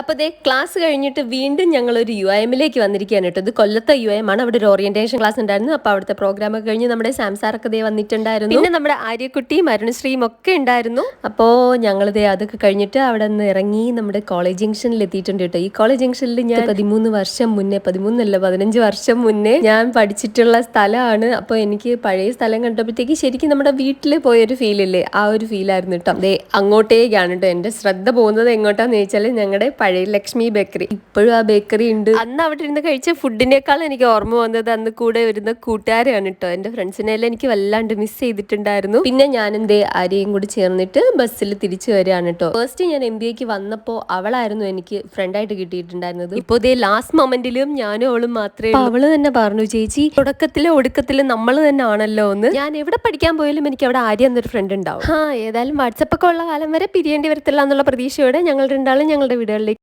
അപ്പോൾ ദേ ക്ലാസ് കഴിഞ്ഞിട്ട് വീണ്ടും ഞങ്ങൾ ഒരു യു എമ്മിലേക്ക് വന്നിരിക്കുകയാണ് കേട്ടോ. ഇത് കൊല്ലത്തെ യു എം ആണ്. അവിടെ ഒരു ഓറിയന്റേഷൻ ക്ലാസ് ഉണ്ടായിരുന്നു. അപ്പോൾ അവിടുത്തെ പ്രോഗ്രാം ഒക്കെ കഴിഞ്ഞ് നമ്മുടെ സാംസാറൊക്കെ ദേ വന്നിട്ടുണ്ടായിരുന്നു. പിന്നെ നമ്മുടെ ആര്യക്കുട്ടിയും അരുണശ്രീയും ഒക്കെ ഉണ്ടായിരുന്നു. അപ്പോൾ ഞങ്ങൾ ദേ അതൊക്കെ കഴിഞ്ഞിട്ട് അവിടെ നിന്ന് ഇറങ്ങി നമ്മുടെ കോളേജ് ജംഗ്ഷനിൽ എത്തിയിട്ടുണ്ട് കേട്ടോ. ഈ കോളേജ് ജംഗ്ഷനിൽ ഞാൻ പതിമൂന്ന് വർഷം മുന്നേ പതിമൂന്നല്ല പതിനഞ്ച് വർഷം മുന്നേ ഞാൻ പഠിച്ചിട്ടുള്ള സ്ഥലമാണ്. അപ്പോൾ എനിക്ക് പഴയ സ്ഥലം കണ്ടപ്പോഴത്തേക്ക് ശരിക്കും നമ്മുടെ വീട്ടിൽ പോയൊരു ഫീലില്ലേ ആ ഒരു ഫീലായിരുന്നു കേട്ടോ. ദേ അങ്ങോട്ടേക്കാണ് കേട്ടോ. എന്റെ ശ്രദ്ധ പോകുന്നത് എങ്ങോട്ടാന്ന് ചോദിച്ചാൽ ഞങ്ങളുടെ പഴയ ലക്ഷ്മി ബേക്കറി. ഇപ്പോഴും ആ ബേക്കറി ഉണ്ട്. അന്ന് അവിടെ ഇരുന്ന് കഴിച്ച ഫുഡിനേക്കാൾ എനിക്ക് ഓർമ്മ വന്നത് അന്ന് കൂടെ വരുന്ന കൂട്ടുകാരാണ് കേട്ടോ എന്റെ ഫ്രണ്ട്സിനെല്ലാം എനിക്ക് വല്ലാണ്ട് മിസ് ചെയ്തിട്ടുണ്ടായിരുന്നു. പിന്നെ ഞാൻ എന്തേ ആരെയും കൂടി ചേർന്നിട്ട് ബസ്സിൽ തിരിച്ചു വരികയാണ് കേട്ടോ ഫസ്റ്റ് ഞാൻ എം ബി എക്ക് വന്നപ്പോൾ അവളായിരുന്നു എനിക്ക് ഫ്രണ്ടായിട്ട് കിട്ടിയിട്ടുണ്ടായിരുന്നത്. ഇപ്പോൾ ഇതേ ലാസ്റ്റ് മൊമെന്റിലും ഞാനും അവളും മാത്രമേ. അവൾ തന്നെ പറഞ്ഞു ചേച്ചി തുടക്കത്തിലും ഒടുക്കത്തിലും നമ്മൾ തന്നെ ആണല്ലോ എന്ന്. ഞാൻ എവിടെ പഠിക്കാൻ പോയാലും എനിക്ക് അവിടെ ആര്യ എന്നൊരു ഫ്രണ്ട് ഉണ്ടാവും. ആ ഏതായാലും വാട്സപ്പ് ഒക്കെ ഉള്ള കാലം വരെ പിരിയേണ്ടി വരത്തില്ല എന്നുള്ള പ്രതീക്ഷയോടെ ഞങ്ങൾ രണ്ടാളും ഞങ്ങളുടെ വീടുകളിലേക്ക്